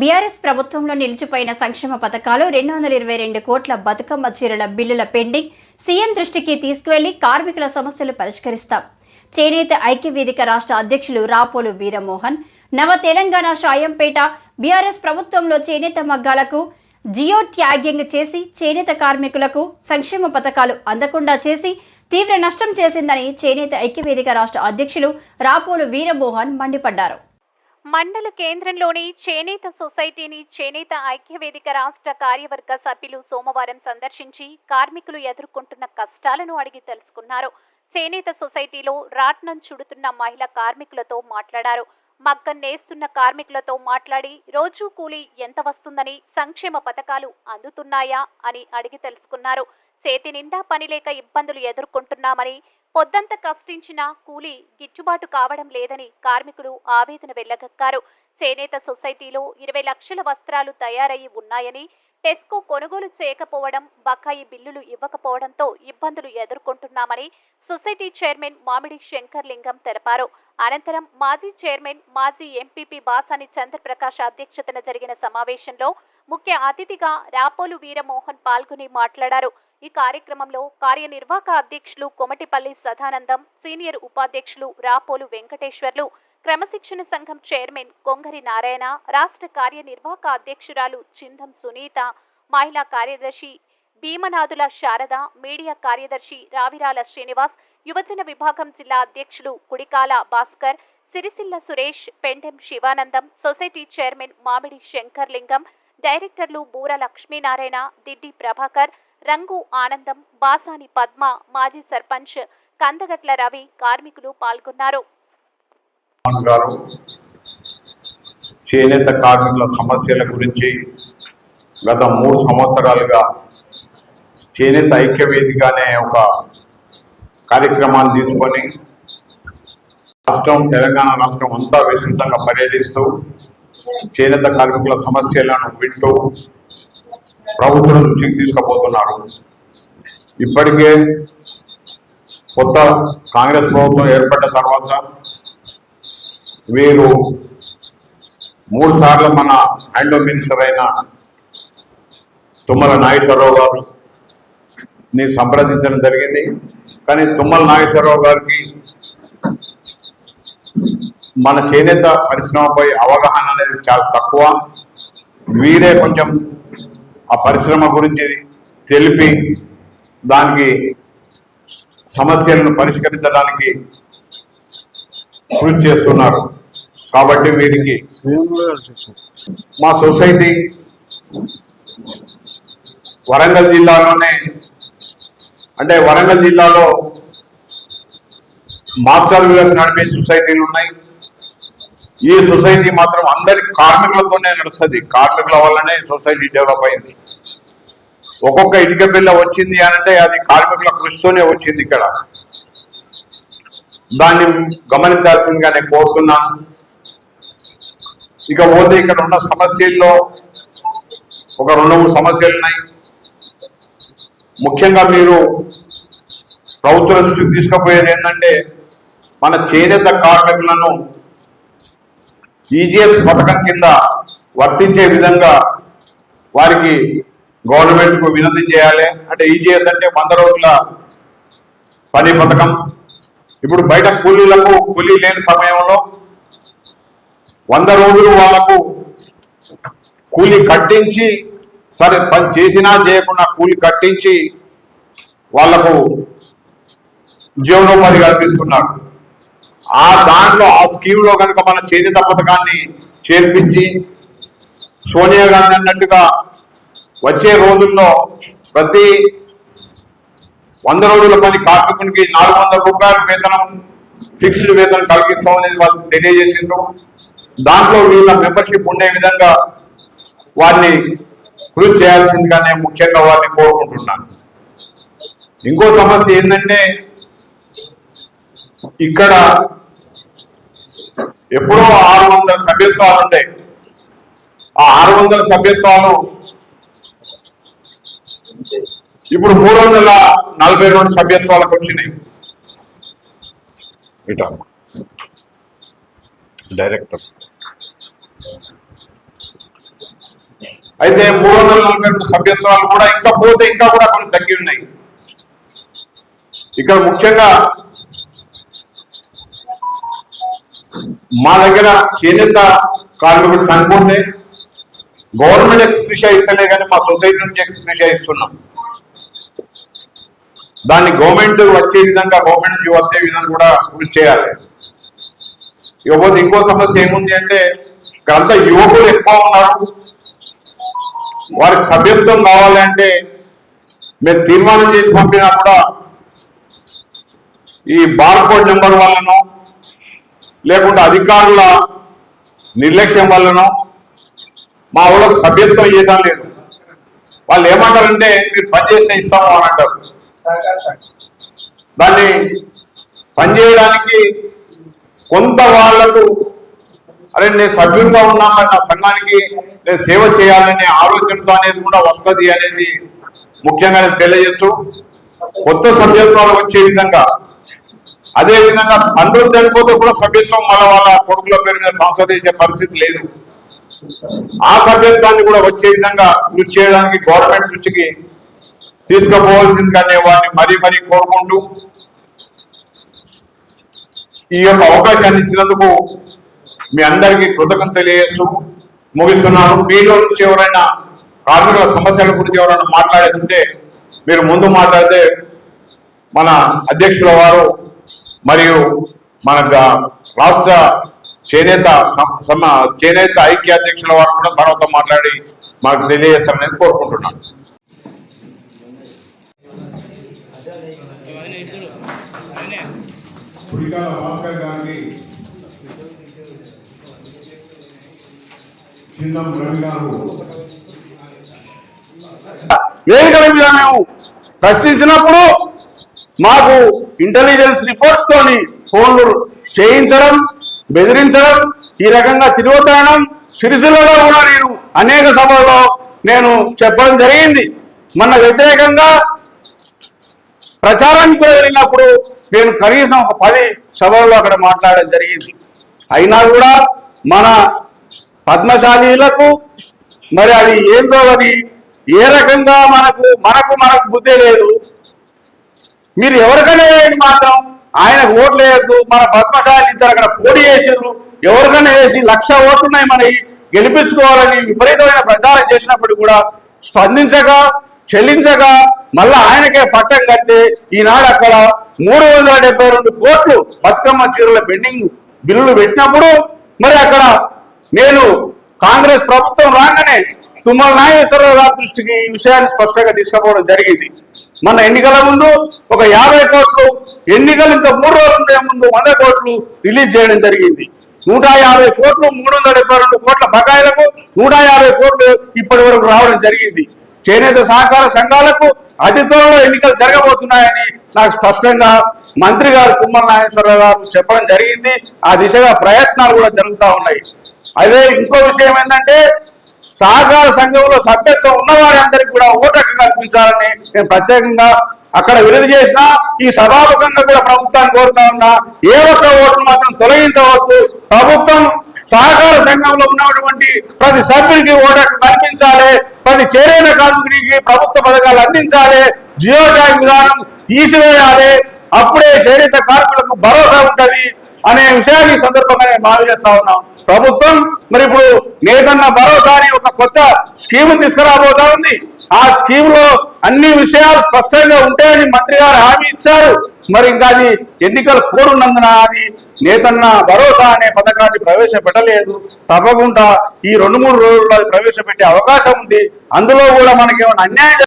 BRS ప్రభుత్వంలో నిలిచిపోయిన సంక్షేమ పథకాలు రెండు వందల ఇరవై రెండు కోట్ల బతుకమ్మ చీరల బిల్లుల పెండింగ్ సీఎం దృష్టికి తీసుకువెళ్ళి కార్మికుల సమస్యలు పరిష్కరిస్తాం. చేనేత ఐక్యవేదిక రాష్ట్ర అధ్యక్షులు రాపోలు వీరమోహన్ నవ తెలంగాణ షాయంపేట బీఆర్ఎస్ ప్రభుత్వంలో చేనేత మగ్గాలకు జియో ట్యాగింగ్ చేసి చేనేత కార్మికులకు సంక్షేమ పథకాలు అందకుండా చేసి తీవ్ర నష్టం చేసిందని చేనేత ఐక్యవేదిక రాష్ట్ర అధ్యక్షులు రాపోలు వీరమోహన్ మండిపడ్డారు. మండల కేంద్రంలోని చేనేత సొసైటీని చేనేత ఐక్యవేదిక రాష్ట్ర కార్యవర్గ సభ్యులు సోమవారం సందర్శించి కార్మికులు ఎదుర్కొంటున్న కష్టాలను అడిగి తెలుసుకున్నారు. చేనేత సొసైటీలో రాట్నం చుడుతున్న మహిళ కార్మికులతో మాట్లాడారు. మగ్గం నేస్తున్న కార్మికులతో మాట్లాడి రోజూ కూలీ ఎంత వస్తుందని సంక్షేమ పథకాలు అందుతున్నాయా? అని అడిగి తెలుసుకున్నారు. చేతి నిండా పనిలేక ఇబ్బందులు ఎదుర్కొంటున్నామని పొద్దంత కష్టించినా కూలీ గిట్టుబాటు కావడం లేదని కార్మికులు ఆవేదన వెళ్ళగక్కారు చేనేత సొసైటీలో ఇరవై లక్షల వస్త్రాలు తయారయ్యి ఉన్నాయని టెస్కో కొనుగోలు చేయకపోవడం బకాయి బిల్లులు ఇవ్వకపోవడంతో ఇబ్బందులు ఎదుర్కొంటున్నామని సొసైటీ చైర్మన్ మామిడి శంకర్ లింగం తెలిపారు. అనంతరం మాజీ చైర్మన్ మాజీ ఎంపీపీ బాసాని చంద్రప్రకాష్ అధ్యక్షతన జరిగిన సమావేశంలో ముఖ్య అతిథిగా రాపోలు వీరమోహన్ పాల్గొని మాట్లాడారు. ఈ కార్యక్రమంలో కార్యనిర్వాహక అధ్యక్షులు కొమటిపల్లి సదానందం సీనియర్ ఉపాధ్యక్షులు రాపోలు వెంకటేశ్వర్లు క్రమశిక్షణ సంఘం చైర్మన్ కొంగరి నారాయణ రాష్ట్ర కార్యనిర్వాహక అధ్యక్షురాలు చిందం సునీత మహిళా కార్యదర్శి భీమనాథుల శారద మీడియా కార్యదర్శి రావిరాల శ్రీనివాస్ యువజన విభాగం జిల్లా అధ్యక్షులు కుడికాల భాస్కర్ సిరిసిల్ల సురేష్ పెండెం శివానందం సొసైటీ చైర్మన్ మామిడి శంకర్లింగం డైరెక్టర్లు బూర లక్ష్మీనారాయణ దిడ్డి ప్రభాకర్ రంగు ఆనందం బాసాని పద్మ మాజీ సర్పంచ్ కందగట్ల రవి కార్మికులు పాల్గొన్నారు. చేనేత కార్మికుల సమస్యల గురించి గత మూడు సంవత్సరాలుగా చేనేత ఐక్య అనే ఒక కార్యక్రమాలు తీసుకొని రాష్ట్రం తెలంగాణ రాష్ట్రం అంతా విస్తృతంగా పర్యటిస్తూ చేనేత కార్మికుల సమస్యలను వింటూ ప్రభుత్వం దృష్టికి తీసుకుపోతున్నారు. ఇప్పటికే కొత్త కాంగ్రెస్ ప్రభుత్వం ఏర్పడ్డ తర్వాత వీరు మూడు సార్లు మన హ్యాండ్ మినిస్టర్ అయిన తుమ్మల నాగేశ్వరరావు గారు ని సంప్రదించడం జరిగింది. కానీ తుమ్మల నాగేశ్వరరావు గారికి మన చేనేత పరిశ్రమపై అవగాహన అనేది చాలా తక్కువ. వీరే కొంచెం ఆ పరిశ్రమ గురించి తెలిపి దానికి సమస్యలను పరిష్కరించడానికి కృషి చేస్తున్నారు. కాబట్టి వీరికి మా సొసైటీ వరంగల్ జిల్లాలోనే అంటే వరంగల్ జిల్లాలో మాస్టర్ వ్యూవర్స్ నడిపే సొసైటీలు ఉన్నాయి. ఈ సొసైటీ మాత్రం అందరి కార్మికులతోనే నడుస్తుంది. కార్మికుల వల్లనే సొసైటీ డెవలప్ అయింది. ఒక్కొక్క ఇటుక బిల్ల వచ్చింది అని అంటే అది కార్మికుల కృషితోనే వచ్చింది ఇక్కడ. దాన్ని గమనించాల్సిందిగా నేను కోరుతున్నాను ఇక పోతే ఇక్కడ ఉన్న సమస్యల్లో ఒక రెండు మూడు సమస్యలు ఉన్నాయి ముఖ్యంగా మీరు ప్రభుత్వ దృష్టికి తీసుకుపోయేది ఏంటంటే మన చేనేత కార్మికులను ఈజీఎస్ పథకం కింద వర్తించే విధంగా వారికి గవర్నమెంట్కు వినతి చేయాలి. అంటే ఈజీఎస్ అంటే వంద రోజుల పని పథకం. ఇప్పుడు బయట కూలీలకు కూలీ లేని సమయంలో వంద రోజులు వాళ్ళకు కూలీ కట్టించి సరే పని చేసినా చేయకుండా కూలి కట్టించి వాళ్ళకు జీవనోపాధి కల్పిస్తున్నారు. ఆ దాంట్లో ఆ స్కీమ్లో కనుక మన చేనేత పథకాన్ని చేర్పించి సోనియా గాంధీ అన్నట్టుగా వచ్చే రోజుల్లో ప్రతి వంద రోజుల పని కార్మికునికి నాలుగు వందల రూపాయల వేతనం ఫిక్స్డ్ వేతనం కలిగిస్తాం అనేది వాళ్ళు తెలియజేసిండ్రు. దాంట్లో వీళ్ళ మెంబర్షిప్ ఉండే విధంగా వారిని కృషి చేయాల్సిందిగా నేను ముఖ్యంగా వారిని కోరుకుంటున్నాను. ఇంకో సమస్య ఏంటంటే ఇక్కడ ఎప్పుడో ఆరు వందల సభ్యత్వాలు ఉంటాయి. ఆ ఆరు వందల సభ్యత్వాలు ఇప్పుడు మూడు వందల నలభై రెండు సభ్యత్వాలకు వచ్చినాయి. డైరెక్టర్ అయితే మూడు వందల నలభై రెండు సభ్యత్వాలు కూడా ఇంకా పోతే ఇంకా కూడా కొన్ని తగ్గి ఉన్నాయి. ఇక్కడ ముఖ్యంగా మా దగ్గర చేనేత కార్మికుడు చనిపోతే గవర్నమెంట్ ఎక్స్ప్రెషా ఇస్తలే కానీ మా సొసైటీ నుంచి ఎక్స్ప్రెషా ఇస్తున్నాం. దాన్ని గవర్నమెంట్ వచ్చే విధంగా గవర్నమెంట్ నుంచి వచ్చే విధంగా కూడా కృషి చేయాలి. ఇకపోతే ఇంకో సమస్య ఏముంది అంటే ఇక్కడంతా యువకులు ఎక్కువ ఉన్నారు. వారికి సభ్యత్వం కావాలి అంటే మీరు తీర్మానం చేసి పంపినా కూడా ఈ బార్కోడ్ నెంబర్ వల్లనో లేకుంటే అధికారుల నిర్లక్ష్యం వల్లనో మా వాళ్ళకి సభ్యత్వం ఇవ్వడం లేదు. వాళ్ళు ఏమంటారంటే మీరు పనిచేస్తే ఇస్తాము అని అంటారు. దాన్ని పనిచేయడానికి కొంత వాళ్ళకు అరే నేను సభ్యుడిగా ఉన్నాను నా సంఘానికి సేవ చేయాలనే ఆలోచనతో అనేది కూడా వస్తుంది అనేది ముఖ్యంగా నేను తెలియజేస్తూ కొత్త సభ్యత్వాలు వచ్చే విధంగా అదే విధంగా తండ్రులు చనిపోతే కూడా సభ్యత్వం మళ్ళీ వాళ్ళ కొడుకుల పేరు మీద సంస్కరించే పరిస్థితి లేదు. ఆ సభ్యత్వాన్ని కూడా వచ్చే విధంగా కృషి చేయడానికి గవర్నమెంట్ దృష్టికి తీసుకుపోవాల్సిందిగానే వారిని మరీ మరీ కోరుకుంటూ ఈ యొక్క అవకాశాన్ని ఇచ్చినందుకు మీ అందరికీ కృతజ్ఞత తెలియజేస్తూ ముగిస్తున్నాను. మీలో నుంచి ఎవరైనా కార్మికుల సమస్యల గురించి ఎవరైనా మాట్లాడేది ఉంటే మీరు ముందు మాట్లాడితే మన అధ్యక్షుల వారు మరియు మన గ- రాష్ట్ర చేనేత చేనేత ఐక్య అధ్యక్షుల వారు కూడా తర్వాత మాట్లాడి మాకు తెలియజేస్తారని కోరుకుంటున్నాను. పుడికాల భాస్కర్ గారిని ఏం రవి గారు. వేదికల మీద మేము ప్రశ్నించినప్పుడు మాకు ఇంటెలిజెన్స్ రిపోర్ట్స్ తోని ఫోన్లు చేయించడం బెదిరించడం ఈ రకంగా తిరుగుతానం సిరిసిల్లలో కూడా నేను అనేక సభల్లో నేను చెప్పడం జరిగింది. మన వ్యతిరేకంగా ప్రచారానికి కూడా వెళ్ళినప్పుడు నేను కనీసం ఒక పది సభల్లో అక్కడ మాట్లాడడం జరిగింది. అయినా కూడా మన పద్మశాలీలకు మరి అది ఏందో అది ఏ రకంగా మనకు మనకు మనకు బుద్ధి లేదు. మీరు ఎవరికైనా వేయండి మాత్రం. ఆయనకు ఓట్లు వేయద్దు. మన పద్మశాలి ఇద్దరు అక్కడ పోటీ చేసారు ఎవరికైనా వేసి లక్ష ఓట్లున్నాయి మనకి గెలిపించుకోవాలని విపరీతమైన ప్రచారం చేసినప్పుడు కూడా స్పందించక చెల్లించక మళ్ళా ఆయనకే పట్టం కట్టి ఈనాడు అక్కడ మూడు వందల డెబ్బై రెండు కోట్లు బతుకమ్మ చీరల పెండింగ్ బిల్లులు పెట్టినప్పుడు మరి అక్కడ నేను కాంగ్రెస్ ప్రభుత్వం రాగానే తుమ్మల నాగేశ్వరరావు గారి దృష్టికి ఈ విషయాన్ని స్పష్టంగా తీసుకుపోవడం జరిగింది. మన ఎన్నికల ముందు ఒక యాభై కోట్లు ఎన్నికలు ఇంకా మూడు రోజుల ముందు వంద కోట్లు రిలీజ్ చేయడం జరిగింది. నూట యాభై కోట్లు మూడు వందల డెబ్బై రెండు కోట్ల బకాయిలకు నూట యాభై కోట్లు ఇప్పటి వరకు రావడం జరిగింది. చేనేత సహకార సంఘాలకు అతి త్వరలో ఎన్నికలు జరగబోతున్నాయని నాకు స్పష్టంగా మంత్రి గారు కుమ్మల నాగేశ్వరరావు గారు చెప్పడం జరిగింది. ఆ దిశగా ప్రయత్నాలు కూడా జరుగుతూ ఉన్నాయి. అదే ఇంకో విషయం ఏంటంటే సహకార సంఘంలో సభ్యత్వం ఉన్న వారందరికీ కూడా ఓటు కల్పించాలని నేను ప్రత్యేకంగా అక్కడ విడుదల చేసిన ఈ సభాముఖంగా కూడా ప్రభుత్వాన్ని కోరుతా ఉన్నా ఏ ఒక్క ఓటు మాత్రం తొలగించవద్దు. ప్రభుత్వం సహకార సంఘంలో ఉన్నటువంటి ప్రతి సభ్యుడికి ఓటకు కల్పించాలి ప్రతి చేరైన కార్మికుడికి ప్రభుత్వ పథకాలు అందించాలి జియో ట్యాగ్ విధానం తీసివేయాలి అప్పుడే చేరిత కార్మికులకు భరోసా ఉంటది. అనే విషయాన్ని ఈ సందర్భంగా నేను మనవి చేస్తా ఉన్నాం. ప్రభుత్వం మరి ఇప్పుడు నేతన్న భరోసా అనే ఒక కొత్త స్కీమ్ తీసుకురాబోతా ఉంది. ఆ స్కీమ్లో అన్ని విషయాలు స్పష్టంగా ఉంటాయని మంత్రి గారు హామీ ఇచ్చారు. మరి ఇంకా అది ఎన్నికల కోరున్నందున అది నేతన్న భరోసా అనే పథకాన్ని ప్రవేశపెట్టలేదు. తప్పకుండా ఈ రెండు మూడు రోజుల్లో ప్రవేశపెట్టే అవకాశం ఉంది. అందులో కూడా మనకి ఏమైనా అన్యాయం